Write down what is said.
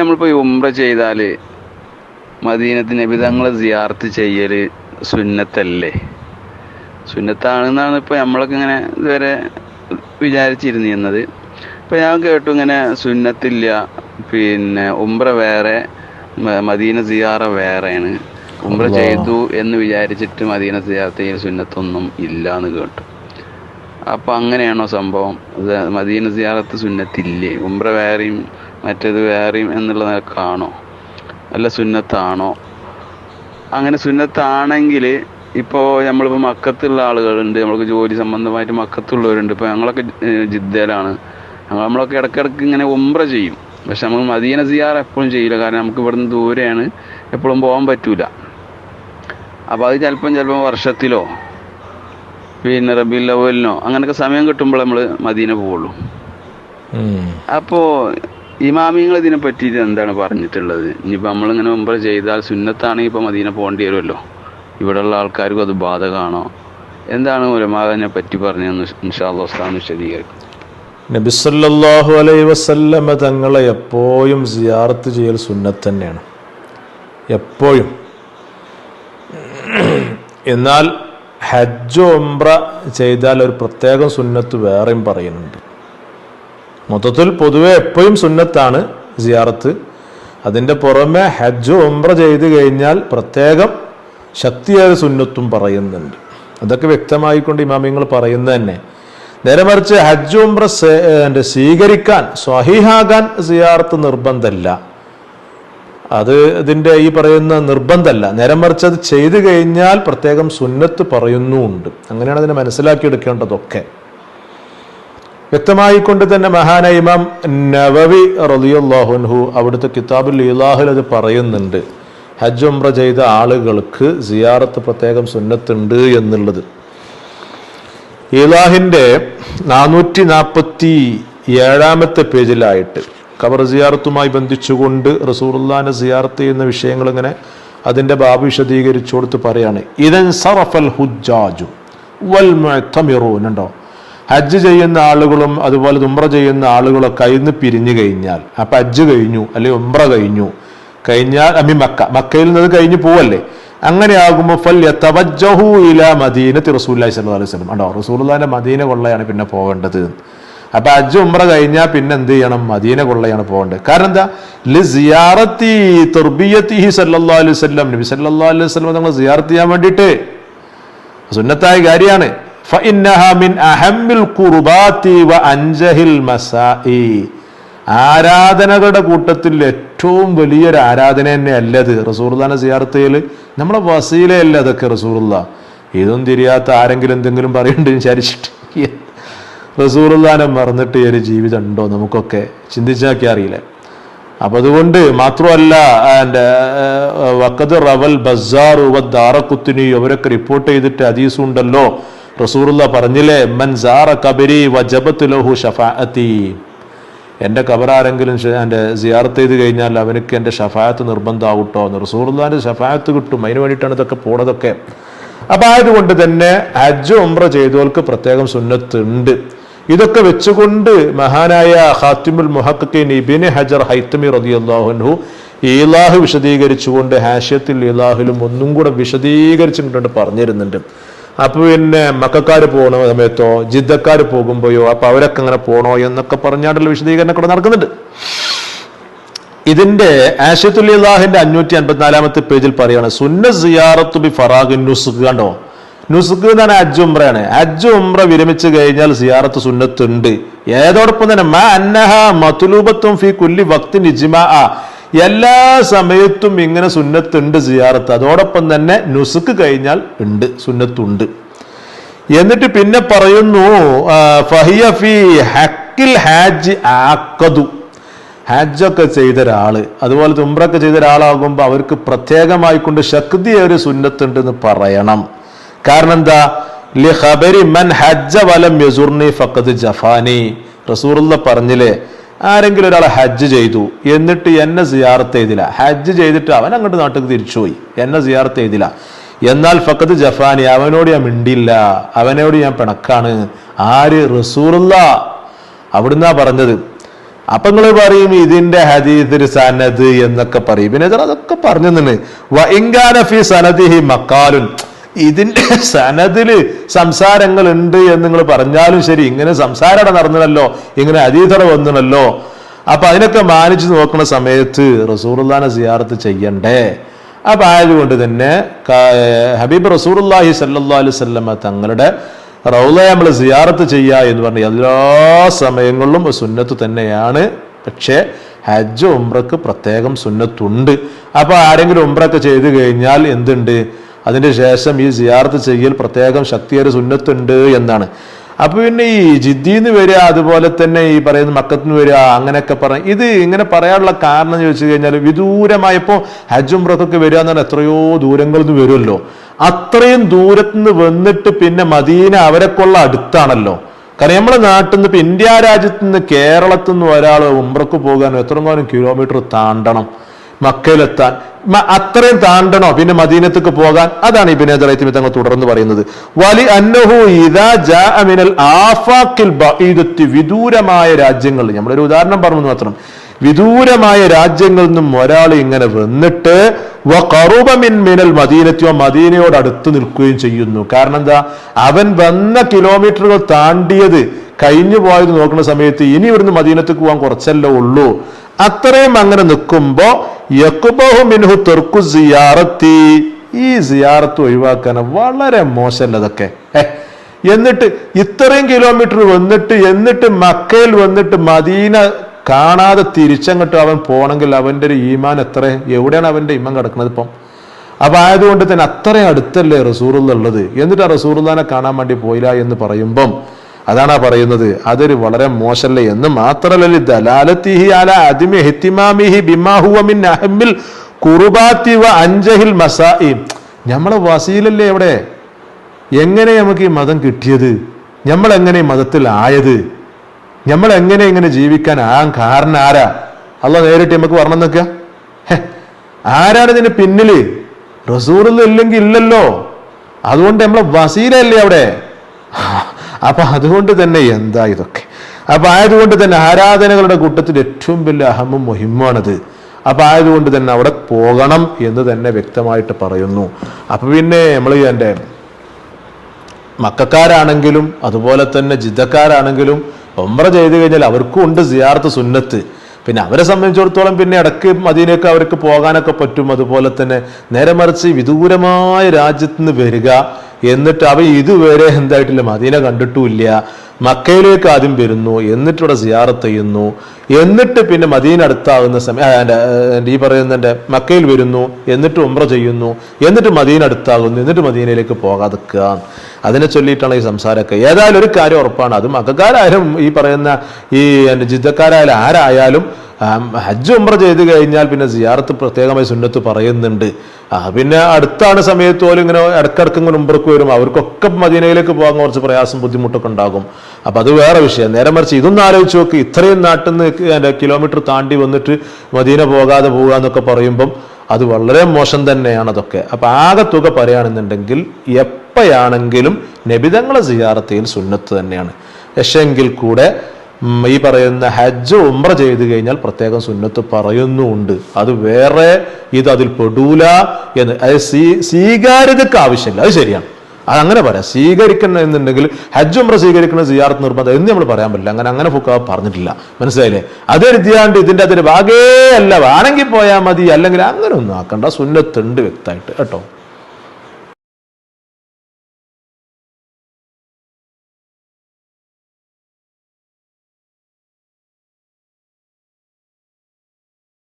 നമ്മളിപ്പോൾ ഈ ഉംറ ചെയ്താൽ മദീനത്തിന് നബിതങ്ങളെ സിയാർത്ത് ചെയ്യൽ സുന്നത്തല്ലേ? സുന്നത്താണെന്നാണ് ഇപ്പോൾ നമ്മളൊക്കെ ഇങ്ങനെ ഇതുവരെ വിചാരിച്ചിരുന്നിരുന്നത് ഇപ്പം ഞാൻ കേട്ടു ഇങ്ങനെ സുന്നത്തില്ല പിന്നെ ഉംറ വേറെ മദീന സിയാറ വേറെയാണ്. ഉംറ. ചെയ്തു എന്ന് വിചാരിച്ചിട്ട് മദീന സിയാർത്ത് ചെയ്യൽ സുന്നത്തൊന്നും ഇല്ല എന്ന് കേട്ടു. അപ്പൊ അങ്ങനെയാണോ സംഭവം? മദീന സിയാറത്ത് സുന്നത്തില്ലേ? ഉംറ വേറെയും മറ്റേത് വേറെയും എന്നുള്ള നിലക്കാണോ? അല്ല സുന്നത്താണോ? അങ്ങനെ സുന്നത്താണെങ്കിൽ ഇപ്പോൾ നമ്മളിപ്പോൾ മക്കത്തുള്ള ആളുകളുണ്ട് നമ്മൾക്ക് ജോലി സംബന്ധമായിട്ട് മക്കത്തുള്ളവരുണ്ട്. ഇപ്പോൾ ഞങ്ങളൊക്കെ ജിദ്ദയിലാണ്. ഞങ്ങൾ നമ്മളൊക്കെ ഇടയ്ക്കിടയ്ക്ക് ഇങ്ങനെ ഉംറ ചെയ്യും. പക്ഷെ നമ്മൾ മദീന സിയാർ എപ്പോഴും ചെയ്യില്ല. കാരണം നമുക്ക് ഇവിടുന്ന് ദൂരെയാണ് എപ്പോഴും പോകാൻ പറ്റൂല. അപ്പോൾ അത് ചിലപ്പം ചിലപ്പം വർഷത്തിലോ പിന്നെ റബി അവലിനോ അങ്ങനെയൊക്കെ സമയം കിട്ടുമ്പോൾ നമ്മൾ മദീന പോവുള്ളൂ. അപ്പോൾ ഇമാമിങ്ങൾ ഇതിനെ പറ്റിയിട്ട് എന്താണ് പറഞ്ഞിട്ടുള്ളത്? ഇനിയിപ്പോൾ നമ്മളിങ്ങനെ മുമ്പ് ചെയ്താൽ സുന്നത്താണെങ്കിൽ ഇപ്പോൾ മദീന പോകേണ്ടി വരുമല്ലോ. ഇവിടെയുള്ള ആൾക്കാർക്കും അത് ബാധകമാണോ എന്താണ് ഉലമാതിനെ പറ്റി പറഞ്ഞതെന്ന് ഇൻഷാല്ലാ ഉസ്താദ് വിശദീകരിക്കും. നബി അലൈ വസല്ലമ തങ്ങളെ എപ്പോഴും സിയാർത്ത് ചെയ്യൽ സുന്നത്ത് തന്നെയാണ്. എപ്പോഴും. എന്നാൽ ഹജ്ജ് ഉംറ ചെയ്താൽ ഒരു പ്രത്യേകം സുന്നത്ത് വേറെയും പറയുന്നുണ്ട്. മൊത്തത്തിൽ പൊതുവെ എപ്പോഴും സുന്നത്താണ് സിയാറത്ത്. അതിന്റെ പുറമെ ഹജ്ജ് ഉംറ ചെയ്ത് കഴിഞ്ഞാൽ പ്രത്യേകം ശക്തിയായ സുന്നത്തും പറയുന്നുണ്ട്. അതൊക്കെ വ്യക്തമായിക്കൊണ്ട് ഇമാമിങ്ങൾ പറയുന്നത് തന്നെ. നേരെ മറിച്ച് ഹജ്ജ് ഉംറ സ്വീകരിക്കാൻ സ്വാഹിഹാകാൻ സിയാറത്ത് നിർബന്ധമല്ല. അത് ഇതിന്റെ ഈ പറയുന്ന നിർബന്ധമല്ല നേരം മറിച്ച് അത് ചെയ്തു കഴിഞ്ഞാൽ പ്രത്യേകം സുന്നത്ത് പറയുന്നുണ്ട്. അങ്ങനെയാണ് അതിനെ മനസ്സിലാക്കി മനസ്സിലാക്കിയെടുക്കേണ്ടതൊക്കെ വ്യക്തമായിക്കൊണ്ട് തന്നെ മഹാന ഇമാം നവവി റലിയുല്ലാഹുൻഹു അവിടുത്തെ കിതാബുൽ ഇലാഹുൽ അത് പറയുന്നുണ്ട്. ഹജ്ജ് ഉംറ ചെയ്ത ആളുകൾക്ക് സിയാറത്ത് പ്രത്യേകം സുന്നത്തുണ്ട് എന്നുള്ളത്. ഇലാഹിന്റെ നാനൂറ്റി നാൽപ്പത്തി ഏഴാമത്തെ പേജിലായിട്ട് ഖബർ സിയാറത്തുമായി ബന്ധിച്ചുകൊണ്ട് റസൂറുല്ലാനെ സിയാർത്ത് ചെയ്യുന്ന വിഷയങ്ങൾ ഇങ്ങനെ അതിന്റെ ബാബ് വിശദീകരിച്ചു കൊടുത്ത് പറയാണ്. ഇതൻ സറഫൽ ഹുജാജു വൽ ഉണ്ടോ? ഹജ്ജ് ചെയ്യുന്ന ആളുകളും അതുപോലെ ഉംറ ചെയ്യുന്ന ആളുകളൊക്കെ കയ്യിൽ പിരിഞ്ഞു കഴിഞ്ഞാൽ അപ്പം ഹജ്ജ് കഴിഞ്ഞു അല്ലെങ്കിൽ ഉംറ കഴിഞ്ഞു കഴിഞ്ഞാൽ അമ്മി മക്ക മക്കയിൽ നിന്ന് കഴിഞ്ഞു പോവല്ലേ? അങ്ങനെ അങ്ങനെയാകുമ്പോൾ ഫൽ യത്തവജ്ജഹു ഇല മദീനത്തി റസൂല്ലാഹി സ്വല്ലല്ലാഹു അലൈഹി വസല്ലം. ഉണ്ടോ? റസൂലുള്ളാഹിന്റെ മദീന കൊള്ളയാണ് പിന്നെ പോകേണ്ടത് അപ്പൊ അജ് ഉമ്ര കഴിഞ്ഞാൽ പിന്നെ എന്ത് ചെയ്യണം? മദീന കൊള്ളയാണ് പോകേണ്ടത് കാരണം എന്താ? ലിസിയാറത്തി തുർബിയത്തിഹി സല്ലാ അലൈഹി സ്വല്ലം നബി സല്ലാ അലൈഹി സ്വലം നമ്മൾ സിയാറത്ത് ചെയ്യാൻ വേണ്ടിയിട്ട്. സുന്നത്തായ കാര്യമാണ്. ആരാധനകളുടെ കൂട്ടത്തിൽ ഏറ്റവും വലിയൊരു ആരാധന തന്നെ അല്ലത് റസൂർദാന സിയാർത്തയിൽ നമ്മളെ വസീലയല്ല അതൊക്കെ റസൂർദ ഇതൊന്നും തിരിയാത്ത ആരെങ്കിലും എന്തെങ്കിലും പറയണ്ടെന്ന് വിചാരിച്ചിട്ട് റസൂറുല്ലാനെ മറന്നിട്ട് ഒരു ജീവിതം ഉണ്ടോ നമുക്കൊക്കെ ചിന്തിച്ചാക്കി അറിയില്ല? അപ്പൊ അതുകൊണ്ട് മാത്രമല്ല എന്റെ വക്കത് റവൽ ബസാർ ദാറക്കുത്തിനി അവരൊക്കെ റിപ്പോർട്ട് ചെയ്തിട്ട് ഹദീസ് ഉണ്ടല്ലോ. റസൂറുല്ല പറഞ്ഞില്ലേ മൻ സാറ കബരി വജബത്ത് ലഹു ഷഫാഅത്തി. എന്റെ കബറാരെങ്കിലും എന്റെ സിയാർത്ത് ചെയ്ത് കഴിഞ്ഞാൽ അവനക്ക് എന്റെ ഷഫായത്ത് നിർബന്ധമാവട്ടോ എന്ന്. റസൂറുല്ലാന്റെ ഷഫായത്ത് കിട്ടും അതിന് വേണ്ടിയിട്ടാണ് ഇതൊക്കെ പോണതൊക്കെ. അപ്പൊ ആയതുകൊണ്ട് തന്നെ ഹജ്ജ് ഉംറ ചെയ്തവർക്ക് പ്രത്യേകം സുന്നത്ത് ഉണ്ട്. ഇതൊക്കെ വെച്ചുകൊണ്ട് മഹാനായ ഹാത്തിമുൽ മുഹക്കീൻ ഇബിന് ഹജർ ഹൈത്തമി റളിയല്ലാഹു ഈലാഹ് വിശദീകരിച്ചുകൊണ്ട് ഹാഷ്യത്തിൽ ഈലാഹിലും ഒന്നും കൂടെ വിശദീകരിച്ചിട്ടുണ്ട് പറഞ്ഞിരുന്നുണ്ട്. അപ്പൊ പിന്നെ മക്കാർ പോകണ സമയത്തോ ജിദ്ദക്കാർ പോകുമ്പോയോ അപ്പൊ അവരൊക്കെ അങ്ങനെ പോണോ എന്നൊക്കെ പറഞ്ഞാണ്ടുള്ള വിശദീകരണം കൂടെ നടക്കുന്നുണ്ട്. ഇതിന്റെ ആഷത്തുല്ലാഹിന്റെ അഞ്ഞൂറ്റി അൻപത്തിനാലാമത്തെ പേജിൽ പറയാണ് സുന്ന സിയാറത്തു ബി ഫറാഖ് നുസുഖ് കണ്ടോ? നുസുഖ് എന്ന് പറഞ്ഞാൽ ഹജ്ജ് ഉംറയാണ്. അജ് ഉംറ വിരമിച്ചു കഴിഞ്ഞാൽ സിയാറത്ത് സുന്നത്തുണ്ട്. ഏതോടൊപ്പം തന്നെ മാ അന്നഹ മതുലൂബത്തും ഫി കുല്ലി വക്തി നിജിമ. ആ എല്ലാ സമയത്തും ഇങ്ങനെ സുന്നത്തുണ്ട് സിയാറത്ത്. അതോടൊപ്പം തന്നെ നുസുക്ക് കഴിഞ്ഞാൽ ഉണ്ട് സുന്നത്തുണ്ട്. എന്നിട്ട് പിന്നെ പറയുന്നു ഫഹിയ ഫി ഹക്കിൽ ഹാജ് ആക്കതു ഹജ്ജൊക്കെ ചെയ്ത ഒരാൾ അതുപോലെ തുമ്പ്രൊക്കെ ചെയ്ത ഒരാളാകുമ്പോൾ അവർക്ക് പ്രത്യേകമായി കൊണ്ട് ഒരു സുന്നത്തുണ്ടെന്ന് പറയണം. കാരണം എന്താ? ലിഹബരി മൻ ഹജ്ജ വലം യസുർനി ഫഖദ് ജഫാനി. റസൂറുള്ള പറഞ്ഞില്ലേ ആരെങ്കിലും ഒരാൾ ഹജ്ജ് ചെയ്തു എന്നിട്ട് എന്നെ സിയാറത്ത് ചെയ്തില്ല. ഹജ്ജ് ചെയ്തിട്ട് അവൻ അങ്ങോട്ട് നാട്ടിൽ തിരിച്ചുപോയി. എന്നെ സിയാറത്ത് ചെയ്തില്ല. എന്നാൽ ഫക്കത്ത് ജഫാനി അവനോട് ഞാൻ മിണ്ടില്ല അവനോട് ഞാൻ പിണക്കാണ്. ആര്? റസൂറുള്ള അവിടുന്നാ പറഞ്ഞത്. അപ്പൊ നിങ്ങൾ പറയും ഇതിന്റെ ഹദീദിൽ സനദ് എന്നൊക്കെ പറയും. പിന്നെ അതൊക്കെ പറഞ്ഞു തന്നെ വഇങ്കാനഫി സനദിഹി മക്കാലുൻ ഇതിന്റെ സനതിൽ സംസാരങ്ങൾ ഉണ്ട് എന്ന് നിങ്ങൾ പറഞ്ഞാലും ശരി ഇങ്ങനെ സംസാരട നടന്നല്ലോ ഇങ്ങനെ അതീതട വന്നണല്ലോ. അപ്പൊ അതിനൊക്കെ മാനിച്ചു നോക്കുന്ന സമയത്ത് റസൂറുല്ലാനെ സിയാറത്ത് ചെയ്യണ്ടേ? അപ്പൊ ആയതുകൊണ്ട് തന്നെ ഹബീബ് റസൂറുല്ലാഹി സല്ലാ അലൈഹി വസല്ലമ തങ്ങളുടെ റൗല നമ്മൾ സിയാറത്ത് ചെയ്യുക എന്ന് പറഞ്ഞ എല്ലാ സമയങ്ങളിലും സുന്നത്ത് തന്നെയാണ്. പക്ഷേ ഹജ്ജ് ഉംറക്ക് പ്രത്യേകം സുന്നത്തുണ്ട്. അപ്പൊ ആരെങ്കിലും ഉംറൊക്കെ ചെയ്തു കഴിഞ്ഞാൽ എന്തുണ്ട്? അതിന്റെ ശേഷം ഈ സിയാർത്ത് ചെയ്യൽ പ്രത്യേകം ശക്തിയൊരു സുന്നത്തുണ്ട് എന്നാണ്. അപ്പൊ പിന്നെ ഈ ജിദ്ദീന്ന് വരിക അതുപോലെ തന്നെ ഈ പറയുന്ന മക്കത്തിന് വരിക അങ്ങനെയൊക്കെ പറ ഇത് ഇങ്ങനെ പറയാനുള്ള കാരണം എന്ന് ചോദിച്ചു കഴിഞ്ഞാൽ വിദൂരമായപ്പോ ഹജ്ജും വ്രതൊക്കെ വരിക എന്ന് പറഞ്ഞാൽ എത്രയോ ദൂരങ്ങളിൽ നിന്ന് വരുമല്ലോ. അത്രയും ദൂരത്ത് നിന്ന് വന്നിട്ട് പിന്നെ മദീന അവരെക്കൊള്ള അടുത്താണല്ലോ. കാരണം നമ്മുടെ നാട്ടിൽ നിന്ന് ഇപ്പൊ ഇന്ത്യ രാജ്യത്ത് നിന്ന് കേരളത്തിൽ നിന്ന് ഒരാൾ ഉംറക്ക് പോകാൻ എത്രങ്ങാനും കിലോമീറ്റർ താണ്ടണം. മക്കയിലെത്താൻ. അത്രയും താണ്ടണോ? പിന്നെ മദീനത്തേക്ക് പോകാൻ? അതാണ് ഈ ബിനേദറൈത്തി തങ്ങൾ തുടർന്ന് പറയുന്നത്. വലി അന്നഹു ആഫാക്കിൽ വിദൂരമായ രാജ്യങ്ങൾ നമ്മളൊരു ഉദാഹരണം പറഞ്ഞു മാത്രം. വിദൂരമായ രാജ്യങ്ങളിൽ നിന്നും ഒരാൾ ഇങ്ങനെ വന്നിട്ട് മിനൽ മദീനത്തിയോ മദീനയോട് അടുത്ത് നിൽക്കുകയും ചെയ്യുന്നു. കാരണം എന്താ? അവൻ വന്ന കിലോമീറ്ററുകൾ താണ്ടിയത് കഴിഞ്ഞു പോയത് നോക്കുന്ന സമയത്ത് ഇനി ഇവിടുന്ന് മദീനത്തേക്ക് പോകാൻ കുറച്ചല്ലേ ഉള്ളൂ. അത്രയും അങ്ങനെ നിൽക്കുമ്പോ യക്കുബഹു മിൻഹു തെർക്കു സിയാറത്തി. ഈ സിയാറത്ത് ഒഴിവാക്കാൻ വളരെ മോശമല്ല അതൊക്കെ? എന്നിട്ട് ഇത്രയും കിലോമീറ്റർ വന്നിട്ട് എന്നിട്ട് മക്കയിൽ വന്നിട്ട് മദീന കാണാതെ തിരിച്ചങ്ങോട്ട് അവൻ പോകണമെങ്കിൽ അവന്റെ ഒരു ഈമാൻ എത്ര എവിടെയാണ് അവന്റെ ഈമാൻ കിടക്കുന്നത് ഇപ്പം? അപ്പൊ ആയതുകൊണ്ട് തന്നെ അത്രയും അടുത്തല്ലേ റസൂറുള്ള ഉള്ളത്. എന്നിട്ട് ആ റസൂറുല്ലാനെ കാണാൻ വേണ്ടി പോയില്ല എന്ന് പറയുമ്പം അതാണ് പറയുന്നത്. അതൊരു വളരെ മോശമല്ലേ എന്ന് മാത്രമല്ല ദലാലത്തിഹി വ അഞ്ചഹിൽ നമ്മളെ വസീലല്ലേ എവിടെ എങ്ങനെ നമുക്ക് ഈ മതം കിട്ടിയത്? നമ്മൾ എങ്ങനെ മതത്തിൽ ആയത്? നമ്മൾ എങ്ങനെ ഇങ്ങനെ ജീവിക്കാൻ ആ കാരണം ആരാ? അല്ല നേരിട്ട് നമുക്ക് പറഞ്ഞു നോക്ക ആരാണ് ഇതിന് പിന്നിൽ? റസൂറിൽ ഇല്ലെങ്കിൽ ഇല്ലല്ലോ. അതുകൊണ്ട് നമ്മളെ വസീലല്ലേ അവിടെ? അപ്പൊ അതുകൊണ്ട് തന്നെ എന്താ ഇതൊക്കെ? അപ്പൊ ആയതുകൊണ്ട് തന്നെ ആരാധനകളുടെ കൂട്ടത്തിൽ ഏറ്റവും വലിയ അഹമും മുഹിമാണത്. അപ്പൊ ആയതുകൊണ്ട് തന്നെ അവിടെ പോകണം എന്ന് തന്നെ വ്യക്തമായിട്ട് പറയുന്നു. അപ്പൊ പിന്നെ നമ്മൾ എന്റെ മക്കാരാണെങ്കിലും അതുപോലെ തന്നെ ജിദ്ദക്കാരാണെങ്കിലും ഒമ്ര ചെയ്തു കഴിഞ്ഞാൽ അവർക്കും ഉണ്ട് സിയാർത്ത് സുന്നത്ത്. പിന്നെ അവരെ സംബന്ധിച്ചിടത്തോളം പിന്നെ ഇടയ്ക്ക് മദീനയൊക്കെ അവർക്ക് പോകാനൊക്കെ പറ്റും. അതുപോലെ തന്നെ നേരെ മറിച്ച് വിദൂരമായ രാജ്യത്ത് നിന്ന് വരിക. എന്നിട്ട് അവ ഇതുവരെ എന്തായിട്ടില്ല. മദീന കണ്ടിട്ടുമില്ല. മക്കയിലേക്ക് ആദ്യം വരുന്നു. എന്നിട്ട് ഇവിടെ സിയാറത്ത് ചെയ്യുന്നു. എന്നിട്ട് പിന്നെ മദീന അടുത്താകുന്ന സമയം ഈ പറയുന്ന എന്റെ മക്കയിൽ വരുന്നു. എന്നിട്ട് ഉമ്ര ചെയ്യുന്നു. എന്നിട്ട് മദീന അടുത്താകുന്നു. എന്നിട്ട് മദീനയിലേക്ക് പോകാതിക്കുക അതിനെ ചൊല്ലിയിട്ടാണ് ഈ സംസാരമൊക്കെ. ഏതായാലും ഒരു കാര്യം ഉറപ്പാണ്. അത് മക്കാരായാലും ഈ പറയുന്ന ഈ ജിദ്ദക്കാരായാലും ആരായാലും ഹജ്ജ് ഉംറ ചെയ്ത് കഴിഞ്ഞാൽ പിന്നെ സിയാറത്ത് പ്രത്യേകമായി സുന്നത്ത് പറയുന്നുണ്ട്. പിന്നെ അടുത്താണ് സമയത്ത് പോലും ഇങ്ങനെ ഇടക്കിടക്ക് ഇങ്ങനെ ഉംറക്ക് വരും. അവർക്കൊക്കെ മദീനയിലേക്ക് പോകാൻ കുറച്ച് പ്രയാസം ബുദ്ധിമുട്ടൊക്കെ ഉണ്ടാകും. അപ്പൊ അത് വേറെ വിഷയം. നേരെ മറിച്ച് ഇതൊന്നും ആലോചിച്ച് നോക്ക്. ഇത്രയും നാട്ടിൽ നിന്ന് കിലോമീറ്റർ താണ്ടി വന്നിട്ട് മദീന പോകാതെ പോകുക എന്നൊക്കെ പറയുമ്പം അത് വളരെ മോശം തന്നെയാണ് അതൊക്കെ. അപ്പൊ ആകെ തുക പറയുകയാണെന്നുണ്ടെങ്കിൽ എപ്പോഴാണെങ്കിലും നബിതങ്ങളെ സിയാറത്തയിൽ സുന്നത്ത് തന്നെയാണ്. പക്ഷേങ്കിൽ കൂടെ ഈ പറയുന്ന ഹജ്ജ് ഉംറ ചെയ്ത് കഴിഞ്ഞാൽ പ്രത്യേകം സുന്നത്ത് പറയുന്നുണ്ട്. അത് വേറെ ഇത് അതിൽ പെടൂല എന്ന്. അത് സ്വീ സ്വീകാര്യതക്ക് ആവശ്യമില്ല. അത് ശരിയാണ്. അത് അങ്ങനെ പറയാം. സ്വീകരിക്കണം എന്നുണ്ടെങ്കിൽ ഹജ്ജ് ഉംറ സ്വീകരിക്കുന്ന സിയാർത്ത് നിർബന്ധം എന്ന് നമ്മൾ പറയാൻ പറ്റില്ല. അങ്ങനെ അങ്ങനെ ഫുക്ക പറഞ്ഞിട്ടില്ല. മനസ്സിലായില്ലേ? അതെഴുതിയാണ്ട് ഇതിന്റെ അതിന് ഭാഗേ അല്ല വേണമെങ്കിൽ പോയാൽ മതി. അല്ലെങ്കിൽ അങ്ങനെ ഒന്നും ആക്കണ്ട. സുന്നത്തുണ്ട് വ്യക്തമായിട്ട്. കേട്ടോ?